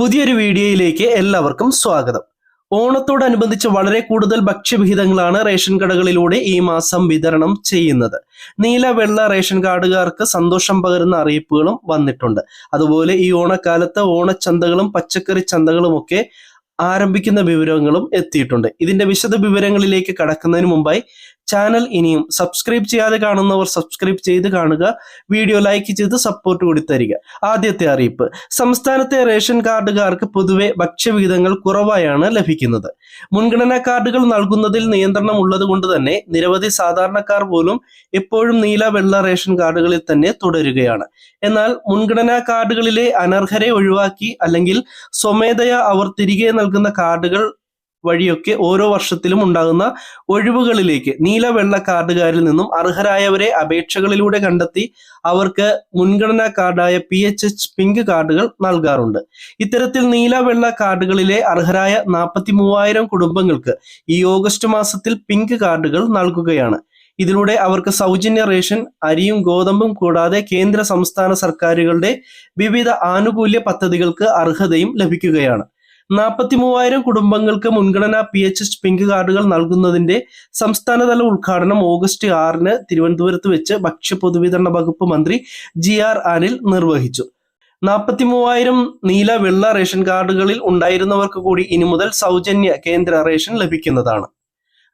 പുതിയൊരു വീഡിയോയിലേക്ക് എല്ലാവർക്കും സ്വാഗതം. ഓണത്തോടനുബന്ധിച്ച് വളരെ കൂടുതൽ ഭക്ഷ്യവിഹിതങ്ങളാണ് റേഷൻ കടകളിലൂടെ ഈ മാസം വിതരണം ചെയ്യുന്നത്. നീല വെള്ള റേഷൻ കാർഡുകാർക്ക് സന്തോഷം പകരുന്ന അറിയിപ്പുകളും വന്നിട്ടുണ്ട്. അതുപോലെ ഈ ഓണക്കാലത്ത് ഓണച്ചന്തകളും പച്ചക്കറി ചന്തകളും ഒക്കെ ആരംഭിക്കുന്ന വിവരങ്ങളും എത്തിയിട്ടുണ്ട്. ഇതിന്റെ വിശദ വിവരങ്ങളിലേക്ക് കടക്കുന്നതിന് മുമ്പായി ചാനൽ ഇനിയും സബ്സ്ക്രൈബ് ചെയ്യാതെ കാണുന്നവർ സബ്സ്ക്രൈബ് ചെയ്ത് കാണുക. വീഡിയോ ലൈക്ക് ചെയ്ത് സപ്പോർട്ട് കൂടി തരിക. ആദ്യത്തെ അറിയിപ്പ്. സംസ്ഥാനത്തെ റേഷൻ കാർഡുകാർക്ക് പൊതുവെ ഭക്ഷ്യവിഹിതങ്ങൾ കുറവായാണ് ലഭിക്കുന്നത്. മുൻഗണനാ കാർഡുകൾ നൽകുന്നതിൽ നിയന്ത്രണം ഉള്ളത് കൊണ്ട് തന്നെ നിരവധി സാധാരണക്കാർ പോലും എപ്പോഴും നീല വെള്ള റേഷൻ കാർഡുകളിൽ തന്നെ തുടരുകയാണ്. എന്നാൽ മുൻഗണനാ കാർഡുകളിലെ അനർഹരെ ഒഴിവാക്കി അല്ലെങ്കിൽ സ്വമേധയാ അവർ തിരികെ നൽകുന്ന കാർഡുകൾ വഴിയൊക്കെ ഓരോ വർഷത്തിലും ഉണ്ടാകുന്ന ഒഴിവുകളിലേക്ക് നീല വെള്ള കാർഡുകാരിൽ നിന്നും അർഹരായവരെ അപേക്ഷകളിലൂടെ കണ്ടെത്തി അവർക്ക് മുൻഗണനാ കാർഡായ പി എച്ച് എച്ച് പിങ്ക് കാർഡുകൾ നൽകാറുണ്ട്. ഇത്തരത്തിൽ നീല വെള്ള കാർഡുകളിലെ അർഹരായ നാൽപ്പത്തി മൂവായിരം കുടുംബങ്ങൾക്ക് ഈ ഓഗസ്റ്റ് മാസത്തിൽ പിങ്ക് കാർഡുകൾ നൽകുകയാണ്. ഇതിലൂടെ അവർക്ക് സൗജന്യ റേഷൻ അരിയും ഗോതമ്പും കൂടാതെ കേന്ദ്ര സംസ്ഥാന സർക്കാരുകളുടെ വിവിധ ആനുകൂല്യ പദ്ധതികൾക്ക് അർഹതയും ലഭിക്കുകയാണ്. നാൽപ്പത്തി മൂവായിരം കുടുംബങ്ങൾക്ക് മുൻഗണനാ പി എച്ച് എച്ച് പിങ്ക് കാർഡുകൾ നൽകുന്നതിന്റെ സംസ്ഥാനതല ഉദ്ഘാടനം ഓഗസ്റ്റ് ആറിന് തിരുവനന്തപുരത്ത് വെച്ച് ഭക്ഷ്യ പൊതുവിതരണ വകുപ്പ് മന്ത്രി ജി ആർ അനിൽ നിർവഹിച്ചു. നാൽപ്പത്തി മൂവായിരം നീല വെള്ള റേഷൻ കാർഡുകളിൽ ഉണ്ടായിരുന്നവർക്ക് കൂടി ഇനി മുതൽ സൗജന്യ കേന്ദ്ര റേഷൻ ലഭിക്കുന്നതാണ്.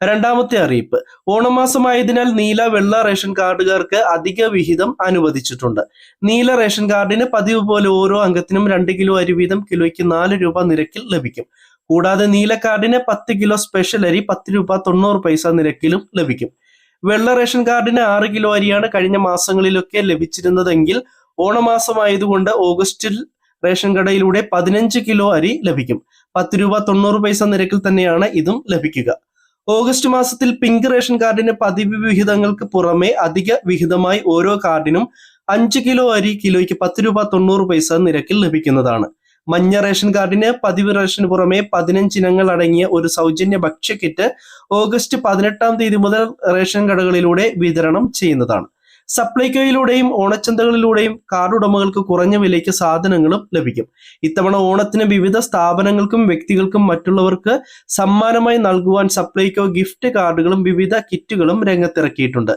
രണ്ടാമത്തെ അറിയിപ്പ്. ഓണമാസമായതിനാൽ നീല വെള്ള റേഷൻ കാർഡുകാർക്ക് അധിക വിഹിതം അനുവദിച്ചിട്ടുണ്ട്. നീല റേഷൻ കാർഡിന് പതിവ് പോലെ ഓരോ അംഗത്തിനും രണ്ട് കിലോ അരി വീതം കിലോയ്ക്ക് നാല് രൂപ നിരക്കിൽ ലഭിക്കും. കൂടാതെ നീല കാർഡിന് പത്ത് കിലോ സ്പെഷ്യൽ അരി പത്ത് രൂപ തൊണ്ണൂറ് പൈസ നിരക്കിലും ലഭിക്കും. വെള്ള റേഷൻ കാർഡിന് ആറ് കിലോ അരിയാണ് കഴിഞ്ഞ മാസങ്ങളിലൊക്കെ ലഭിച്ചിരുന്നതെങ്കിൽ ഓണമാസമായതുകൊണ്ട് ഓഗസ്റ്റിൽ റേഷൻ കടയിലൂടെ പതിനഞ്ച് കിലോ അരി ലഭിക്കും. പത്ത് രൂപ തൊണ്ണൂറ് പൈസ നിരക്കിൽ തന്നെയാണ് ഇതും ലഭിക്കുക. ഓഗസ്റ്റ് മാസത്തിൽ പിങ്ക് റേഷൻ കാർഡിന് പതിവ് വിഹിതങ്ങൾക്ക് പുറമെ അധിക വിഹിതമായി ഓരോ കാർഡിനും അഞ്ച് കിലോ അരി കിലോയ്ക്ക് പത്ത് രൂപ തൊണ്ണൂറ് പൈസ നിരക്കിൽ ലഭിക്കുന്നതാണ്. മഞ്ഞ റേഷൻ കാർഡിന് പതിവ് റേഷന് പുറമെ പതിനഞ്ച് ഇനങ്ങൾ അടങ്ങിയ ഒരു സൗജന്യ ഭക്ഷ്യ കിറ്റ് ഓഗസ്റ്റ് പതിനെട്ടാം തീയതി മുതൽ റേഷൻ കടകളിലൂടെ വിതരണം ചെയ്യുന്നതാണ്. സപ്ലൈകോയിലൂടെയും ഓണച്ചന്തകളിലൂടെയും കാർഡ് ഉടമകൾക്ക് കുറഞ്ഞ വിലയ്ക്ക് സാധനങ്ങളും ലഭിക്കും. ഇത്തവണ ഓണത്തിന് വിവിധ സ്ഥാപനങ്ങൾക്കും വ്യക്തികൾക്കും മറ്റുള്ളവർക്ക് സമ്മാനമായി നൽകുവാൻ സപ്ലൈകോ ഗിഫ്റ്റ് കാർഡുകളും വിവിധ കിറ്റുകളും രംഗത്തിറക്കിയിട്ടുണ്ട്.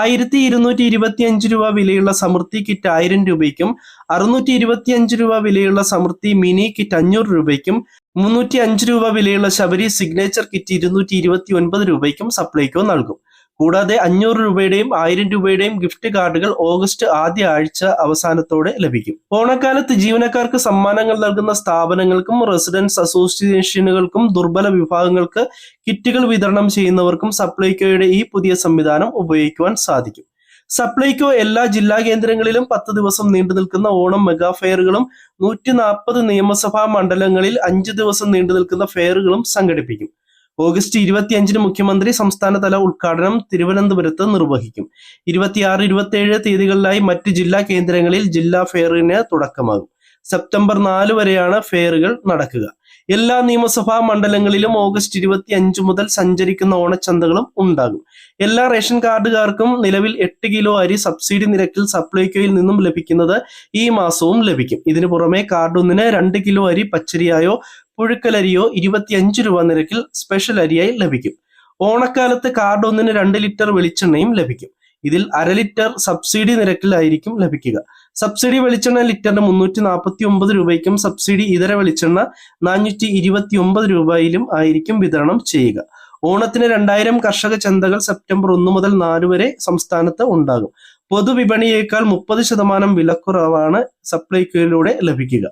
ആയിരത്തി ഇരുന്നൂറ്റി ഇരുപത്തി അഞ്ച് രൂപ വിലയുള്ള സമൃദ്ധി കിറ്റ് ആയിരം രൂപയ്ക്കും അറുന്നൂറ്റി ഇരുപത്തി അഞ്ച് രൂപ വിലയുള്ള സമൃദ്ധി മിനി കിറ്റ് അഞ്ഞൂറ് രൂപയ്ക്കും മുന്നൂറ്റി അഞ്ച് രൂപ വിലയുള്ള ശബരി സിഗ്നേച്ചർ കിറ്റ് ഇരുന്നൂറ്റി ഇരുപത്തി ഒൻപത് രൂപയ്ക്കും സപ്ലൈകോ നൽകും. കൂടാതെ അഞ്ഞൂറ് രൂപയുടെയും ആയിരം രൂപയുടെയും ഗിഫ്റ്റ് കാർഡുകൾ ഓഗസ്റ്റ് ആദ്യ ആഴ്ച അവസാനത്തോടെ ലഭിക്കും. ഓണക്കാലത്ത് ജീവനക്കാർക്ക് സമ്മാനങ്ങൾ നൽകുന്ന സ്ഥാപനങ്ങൾക്കും റെസിഡൻസ് അസോസിയേഷനുകൾക്കും ദുർബല വിഭാഗങ്ങൾക്ക് കിറ്റുകൾ വിതരണം ചെയ്യുന്നവർക്കും സപ്ലൈകോയുടെ ഈ പുതിയ സംവിധാനം ഉപയോഗിക്കുവാൻ സാധിക്കും. സപ്ലൈകോ എല്ലാ ജില്ലാ കേന്ദ്രങ്ങളിലും പത്ത് ദിവസം നീണ്ടു നിൽക്കുന്ന ഓണം മെഗാ ഫെയറുകളും നൂറ്റി നാൽപ്പത് നിയമസഭാ മണ്ഡലങ്ങളിൽ അഞ്ച് ദിവസം നീണ്ടു നിൽക്കുന്ന ഫെയറുകളും സംഘടിപ്പിക്കും. ഓഗസ്റ്റ് ഇരുപത്തിയഞ്ചിന് മുഖ്യമന്ത്രി സംസ്ഥാനതല ഉദ്ഘാടനം തിരുവനന്തപുരത്ത് നിർവഹിക്കും. ഇരുപത്തിയാറ് ഇരുപത്തിയേഴ് തീയതികളിലായി മറ്റ് ജില്ലാ കേന്ദ്രങ്ങളിൽ ജില്ലാ ഫെയറിന് തുടക്കമാകും. സെപ്റ്റംബർ നാല് വരെയാണ് ഫെയറുകൾ നടക്കുക. എല്ലാ നിയമസഭാ മണ്ഡലങ്ങളിലും ഓഗസ്റ്റ് ഇരുപത്തി അഞ്ച് മുതൽ സഞ്ചരിക്കുന്ന ഓണച്ചന്തകളും ഉണ്ടാകും. എല്ലാ റേഷൻ കാർഡുകാർക്കും നിലവിൽ എട്ട് കിലോ അരി സബ്സിഡി നിരക്കിൽ സപ്ലൈകോയിൽ നിന്നും ലഭിക്കുന്നത് ഈ മാസവും ലഭിക്കും. ഇതിനു പുറമെ കാർഡൊന്നിന് രണ്ട് കിലോ അരി പച്ചരിയായോ പുഴുക്കലരിയോ ഇരുപത്തിയഞ്ച് രൂപ നിരക്കിൽ സ്പെഷ്യൽ അരിയായി ലഭിക്കും. ഓണക്കാലത്ത് കാർഡ് ഒന്നിന് രണ്ട് ലിറ്റർ വെളിച്ചെണ്ണയും ലഭിക്കും. ഇതിൽ അര ലിറ്റർ സബ്സിഡി നിരക്കിലായിരിക്കും ലഭിക്കുക. സബ്സിഡി വെളിച്ചെണ്ണ ലിറ്ററിന് മുന്നൂറ്റി നാൽപ്പത്തി ഒമ്പത് രൂപയ്ക്കും സബ്സിഡി ഇതര വെളിച്ചെണ്ണ നാനൂറ്റി ഇരുപത്തി ഒമ്പത് രൂപയിലും ആയിരിക്കും വിതരണം ചെയ്യുക. ഓണത്തിന് രണ്ടായിരം കർഷക ചന്തകൾ സെപ്റ്റംബർ ഒന്ന് മുതൽ നാല് വരെ സംസ്ഥാനത്ത് ഉണ്ടാകും. പൊതുവിപണിയേക്കാൾ മുപ്പത് ശതമാനം വിലക്കുറവാണ് സപ്ലൈകോയിലൂടെ ലഭിക്കുക.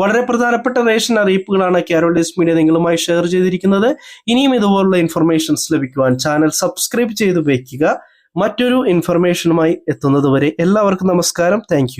വളരെ പ്രധാനപ്പെട്ട റേഷൻ അറിയിപ്പുകളാണ് കേരളീസ് മീഡിയ നിങ്ങളുമായി ഷെയർ ചെയ്തിരിക്കുന്നത്. ഇനിയും ഇതുപോലുള്ള ഇൻഫർമേഷൻസ് ലഭിക്കുവാൻ ചാനൽ സബ്സ്ക്രൈബ് ചെയ്ത് വയ്ക്കുക മറ്റൊരു ഇൻഫർമേഷനുമായി എത്തുന്നതുവരെ എല്ലാവർക്കും നമസ്കാരം. താങ്ക്